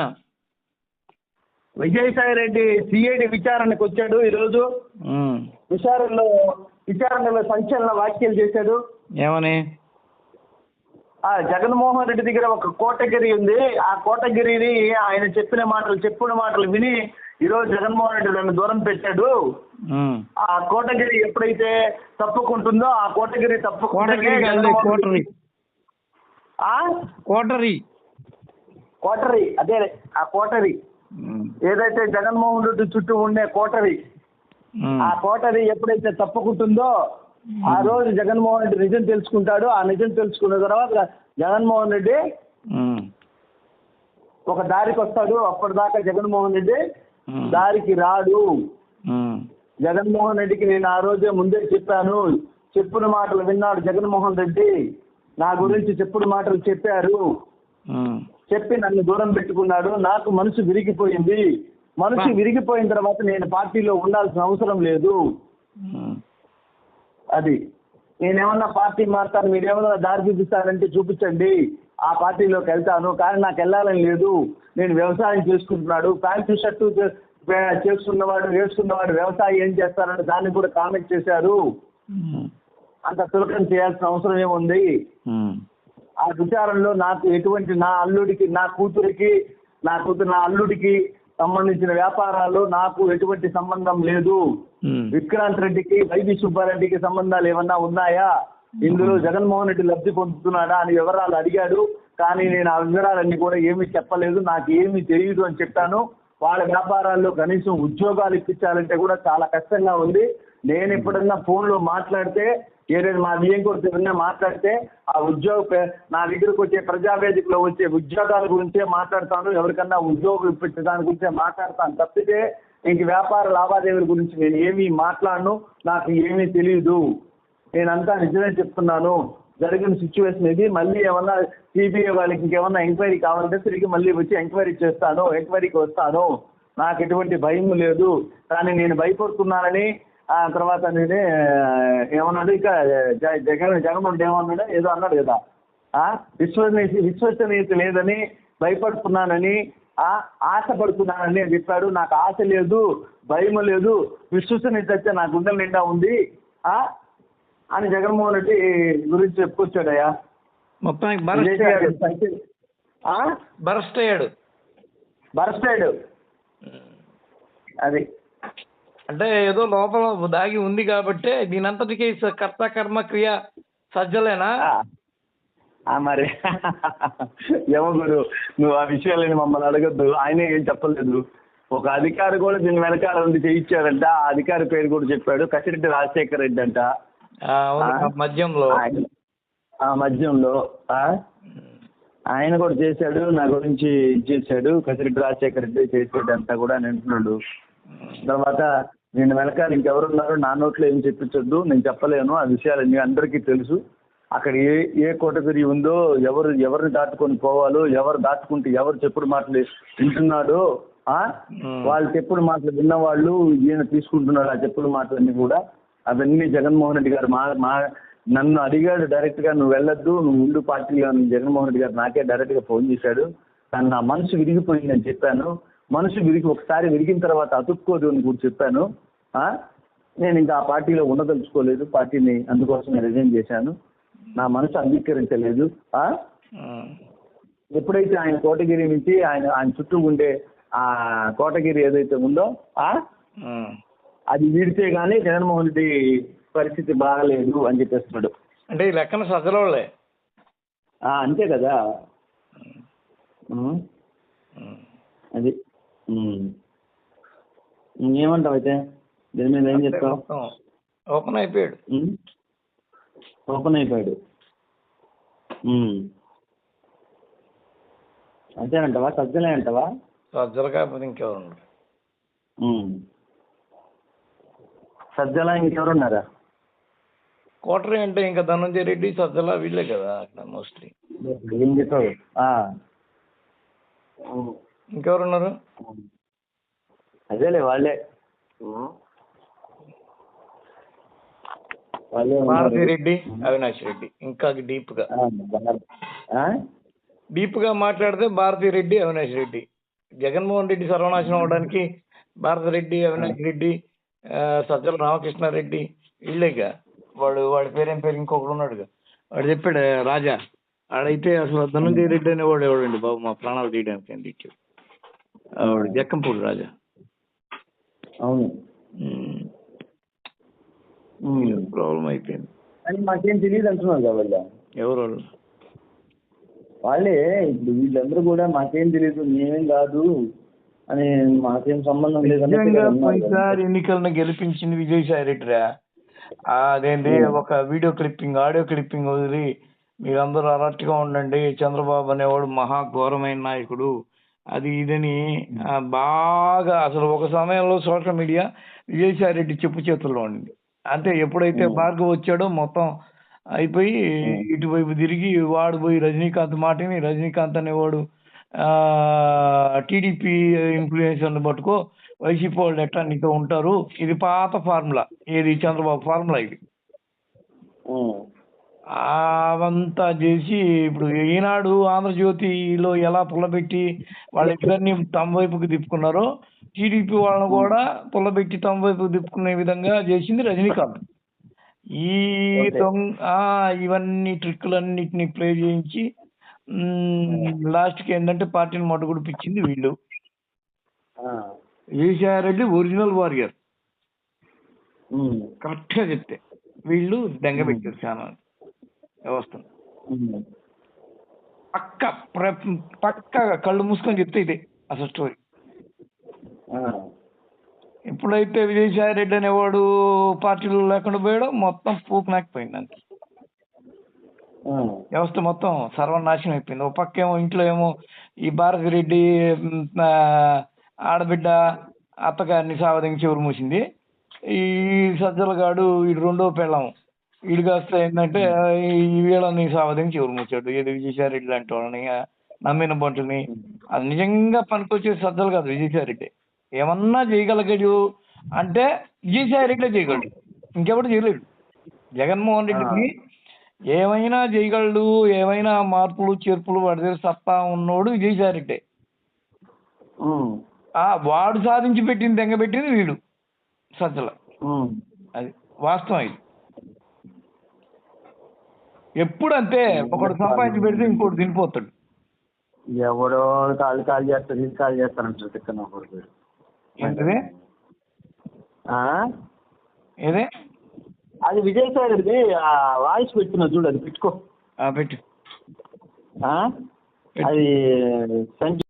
అంటున్నా విజయసాయి రెడ్డి సిఐడి విచారణకు వచ్చాడు ఈరోజు. విచారణలో విచారణలో సంచలన వ్యాఖ్యలు చేశాడు. ఏమని? ఆ జగన్మోహన్ రెడ్డి దగ్గర ఒక కోటగిరి ఉంది. ఆ కోటగిరిని ఆయన చెప్పిన మాటలు చెప్పిన మాటలు విని ఈరోజు జగన్మోహన్ రెడ్డి నన్ను దూరం పెట్టాడు. ఆ కోటగిరి ఎప్పుడైతే తప్పుకుంటుందో ఆ కోటగిరి కోటగిరి కాదు తప్పుకుంటే కోటరీ. కోటరీ అదే ఆ కోటరీ. ఏదైతే జగన్మోహన్ రెడ్డి చుట్టూ ఉండే కోటరీ. ఆ కోటరీ ఎప్పుడైతే తప్పుకుంటుందో ఆ రోజు జగన్మోహన్ రెడ్డి నిజం తెలుసుకుంటాడు ఆ నిజం తెలుసుకున్న తర్వాత జగన్మోహన్ రెడ్డి. ఒక దారికి వస్తాడు అప్పటిదాకా జగన్మోహన్ రెడ్డి. దారికి రాడు. జగన్మోహన్ రెడ్డికి నేను ఆ రోజే ముందే చెప్పాను చెప్పిన మాటలు విన్నాడు జగన్మోహన్ రెడ్డి నా గురించి చెప్పుడు మాటలు చెప్పారు. చెప్పి నన్ను దూరం పెట్టుకున్నాడు. నాకు మనసు విరిగిపోయింది. మనసు. విరిగిపోయిన తర్వాత నేను పార్టీలో ఉండాల్సిన అవసరం లేదు. అది. నేనేమన్నా పార్టీ మారుతాను మీరేమన్నా దారి చూపిస్తారంటే చూపించండి. ఆ పార్టీలోకి వెళ్తాను. కానీ నాకు వెళ్ళాలని లేదు. నేను వ్యవసాయం చేసుకుంటున్నాడు. ప్యాంటు షర్టు చేసుకున్నవాడు వేసుకున్నవాడు వ్యవసాయం ఏం చేస్తారని దాన్ని కూడా కామెంట్ చేశారు. అంత చులకన చేయాల్సిన అవసరం ఏముంది. ఆ విచారంలో నాకు ఎటువంటి నా అల్లుడికి నా కూతురికి నా కూతురు నా అల్లుడికి సంబంధించిన వ్యాపారాలు నాకు ఎటువంటి సంబంధం లేదు. విక్రాంత్ రెడ్డికి వైవి సుబ్బారెడ్డికి సంబంధాలు ఏమన్నా ఉన్నాయా? ఇందులో జగన్మోహన్ రెడ్డి లబ్ధి పొందుతున్నాడా అని వివరాలు అడిగాడు. కానీ నేను ఆ వివరాలన్నీ కూడా ఏమీ చెప్పలేదు. నాకు ఏమీ తెలియదు అని చెప్పాను. వాళ్ళ వ్యాపారాల్లో కనీసం ఉద్యోగాలు ఇప్పించాలంటే కూడా చాలా కష్టంగా ఉంది. నేను ఎప్పుడన్నా ఫోన్లో మాట్లాడితే ఏదైనా మా బియ్యం కొడితే ఏదైనా మాట్లాడితే ఆ ఉద్యోగ నా దగ్గరకు వచ్చే ప్రజావేదికలో వచ్చే ఉద్యోగాల గురించే మాట్లాడతాను ఎవరికన్నా ఉద్యోగం ఇప్పించే దాని గురించే మాట్లాడతాను తప్పితే ఇంక వ్యాపార లావాదేవీల గురించి నేను ఏమీ మాట్లాడను నాకు ఏమీ తెలియదు నేనంతా నిజమే చెప్తున్నాను. జరిగిన సిచ్యువేషన్ ఇది. మళ్ళీ ఏమన్నా సిబిఐ వాళ్ళకి ఇంకేమన్నా ఎంక్వైరీ కావాలంటే తిరిగి మళ్ళీ వచ్చి ఎంక్వైరీ చేస్తాను ఎంక్వైరీకి వస్తాను. నాకు ఎటువంటి భయం లేదు. కానీ నేను భయపడుతున్నానని ఆ తర్వాత నేనే ఏమన్నాడు? ఇక జగన్ జగన్మోహన్ ఏమన్నాడు? ఏదో అన్నాడు కదా. విశ్వసనీయ విశ్వసనీయత లేదని భయపడుతున్నానని ఆ ఆశపడుతున్నానని చెప్పాడు. నాకు ఆశ లేదు భయం లేదు విశ్వసనీయత అయితే నా గుండెల నిండా ఉంది ఆ అని జగన్మోహన్ రెడ్డి గురించి చెప్పుకొచ్చాడయ్యా. మొత్తానికి? బరస్ట్ అయ్యాడు బరస్ట్ అయ్యాడు అది. అంటే ఏదో లోపల దాగి ఉంది కాబట్టి దీనంతటికీ కర్త కర్మ క్రియ సజ్జలేనా? మరి. ఏమో గురు నువ్వు ఆ విషయాలని మమ్మల్ని అడగద్దు. ఆయనే ఏం చెప్పలేదు. ఒక అధికారి కూడా దీని వెనకాల ఉండి చేయించాడంట ఆ అధికారి పేరు కూడా చెప్పాడు. కసిరెడ్డి రాజశేఖర్ రెడ్డి అంట. అవును ఆ? మధ్యంలో ఆయన ఆ మధ్యంలో ఆ? ఆయన కూడా చేశాడు. నా గురించి చేశాడు. కసిరెడ్డి రాజశేఖర్ రెడ్డి చేసాడు అంతా కూడా అని అంటున్నాడు. తర్వాత నేను వెనకాల ఇంకెవరున్నారు? నా నోట్లో ఏం చెప్పించొద్దు నేను చెప్పలేను. ఆ విషయాలన్నీ అందరికీ తెలుసు. అక్కడ ఏ ఏ కోటగిరి ఉందో ఎవరు ఎవరిని దాటుకొని పోవాలో ఎవరు దాటుకుంటే ఎవరు చెప్పుడు మాటలు వింటున్నాడో. వాళ్ళు చెప్పుడు మాటలు విన్నవాళ్ళు ఈయన తీసుకుంటున్నాడు ఆ చెప్పుడు మాటలన్నీ కూడా. అవన్నీ జగన్మోహన్ రెడ్డి గారు మా మా నన్ను అడిగాడు డైరెక్ట్గా నువ్వు వెళ్ళొద్దు నువ్వు ముందు పార్టీలో జగన్మోహన్ రెడ్డి గారు నాకే డైరెక్ట్గా ఫోన్ చేశాడు. కానీ నా మనసు విరిగిపోయింది అని చెప్పాను. మనసు విరిగి ఒకసారి విరిగిన తర్వాత అతుక్కోదు అని కూడా చెప్పాను? నేను ఇంకా ఆ పార్టీలో ఉండదలుచుకోలేదు. పార్టీని అందుకోసం నేను రిజైన్ చేశాను. నా మనసు అంగీకరించలేదు. ఎప్పుడైతే ఆయన కోటగిరి నుంచి ఆయన ఆయన చుట్టూ ఉండే ఆ కోటగిరి ఏదైతే ఉందో. అది వీడితే గానీ జగన్మోహన్ రెడ్డి పరిస్థితి బాగలేదు అని చెప్పేస్తున్నాడు. అంటే ఈ లెక్కన సజ్జలోళ్ళే. ఆ, అంతే కదా. అది. ఏమంటావు అయితే? దీని మీద ఏం చెప్తావు? ఓపెన్ అయిపోయాడు? ఓపెన్ అయిపోయాడు. ఉం. అంతేనంటావా సజ్జలే అంటావా? సజ్జలు కాకపోతే ఇంకెవరు. సజ్జల ఇంకెవరున్నారా? కోటరీ అంటే ఇంకా ధనంజయ రెడ్డి సజ్జల వీళ్ళే కదా అక్కడ మోస్ట్లీ ఏం చెప్పావు? ఆ. ఇంకెవరున్నారు? అదేలే వాళ్ళే. వాళ్ళే ఉన్నారు. భారతీ రెడ్డి అవినాష్ రెడ్డి. ఇంకా డీప్గా? డీప్గా మాట్లాడితే భారతీ రెడ్డి అవినాష్ రెడ్డి. జగన్మోహన్ రెడ్డి సర్వనాశనం అవడానికి భారతరెడ్డి అవినాష్ రెడ్డి సజ్జల రామకృష్ణారెడ్డి వీళ్ళేగా. వాడు వాడి పేరేం పేరు ఇంకొకడు ఉన్నాడుగా. వాడు చెప్పాడు రాజా. ఆడైతే అసలు ధనంజయ రెడ్డి అనేవాడు ఎవడండి బాబు? మా ప్రాణాలు తీయడానికి అని తిట్టాడు వాడు జక్కంపూడి రాజా. అవును. ప్రాబ్లం అయిపోయింది. అని మాకేం తెలియదు అంటున్నారు కదా వాళ్ళు. ఎవరు వాళ్ళు? వాళ్ళే ఇప్పుడు వీళ్ళందరూ కూడా మాకేం తెలియదు మేమేం కాదు అని మాకేం సంబంధం లేదని పోయినసారి ఎన్నికలను గెలిపించింది విజయసాయి రెడ్డిరా అదేంటి ఒక వీడియో క్లిప్పింగ్ ఆడియో క్లిప్పింగ్ వదిలి మీరందరూ అలర్ట్గా ఉండండి చంద్రబాబు అనేవాడు మహా ఘోరమైన నాయకుడు. అది ఇదని బాగా అసలు ఒక సమయంలో సోషల్ మీడియా విజయసాయి రెడ్డి చెప్పు చేతుల్లో ఉండింది. అంటే ఎప్పుడైతే భార్గవ్ వచ్చాడో మొత్తం అయిపోయి ఇటువైపు తిరిగి వాడు పోయి రజనీకాంత్ మాటని రజనీకాంత్ అనేవాడు టీడీపీ ఇన్ఫ్లుయెన్సర్ని పట్టుకో వైసీపీ వాళ్ళు ఎట్లా నీతో ఉంటారు? ఇది పాత ఫార్ములా. ఏది? చంద్రబాబు ఫార్ములా ఇది. అవంతా చేసి ఇప్పుడు ఈనాడు ఆంధ్రజ్యోతిలో ఎలా పుల్లబెట్టి వాళ్ళిద్దరిని తమ వైపుకి తిప్పుకున్నారో టీడీపీ వాళ్ళని కూడా పుల్లబెట్టి తమ వైపుకి తిప్పుకునే విధంగా చేసింది రజనీకాంత్ ఈ. దొంగ ఇవన్నీ ట్రిక్కులన్నిటిని ప్లే చేయించి లాస్ట్కి ఏంటంటే పార్టీని మట్టుగుడిపించింది వీళ్ళు. Vijayasai Reddy original warrior. కరెక్ట్గా చెప్తే వీళ్ళు దెంగ పెట్టారు చాలా ఉమ్. పక్క పక్కగా కళ్ళు మూసుకొని చెప్తే ఇదే అసలు స్టోరీ. ఎప్పుడైతే విజయసాయి రెడ్డి అనేవాడు పార్టీలో లేకుండా పోయాడో మొత్తం పూకు నాకిపోయింది దానికి. వ్యవస్థ మొత్తం సర్వనాశనం అయిపోయింది ఒక పక్క ఏమో ఇంట్లో ఏమో ఈ భారతి రెడ్డి ఆడబిడ్డ అత్తగారిని సావదించి ఎవరు మూసింది ఈ సజ్జలగాడు వీడు రెండో పెళ్ళం వీడు కాస్త ఏంటంటే ఈ వీళ్ళని సావదించి ఎవరు మూసాడు ఏది విజయసాయి లాంటి వాళ్ళని నమ్మిన బంటుని అది నిజంగా పనికొచ్చే సజ్జలు కాదు విజయసాయి రెడ్డి ఏమన్నా చేయగలిగాడు అంటే విజయసాయి రెడ్డి చేయగలడు. ఇంకెవడు చేయలేడు. జగన్మోహన్ రెడ్డికి ఏమైనా చేయగలడు ఏమైనా మార్పులు చేర్పులు వాడి దగ్గర సత్తా ఉన్నోడు విజయసాయి రెడ్డి. ఆ వాడు సాధించి పెట్టింది దెంగ పెట్టింది వీడు సజ్జల. అది వాస్తవం ఇది. ఎప్పుడు అంతే ఒకడు సంపాదించి పెడితే ఇంకోటి తినిపోతాడు ఎవడో కాళ్ళు కాల్ చేస్తారు ఇది కాల్ చేస్తారంటారు తిక్కన కొడుకు. ఏంటిది? ఏదే అది విజయసాయి రెడ్డి ఆ వాయిస్ పెట్టున్నా చూడు అది పెట్టుకో పెట్టు? అది సంచి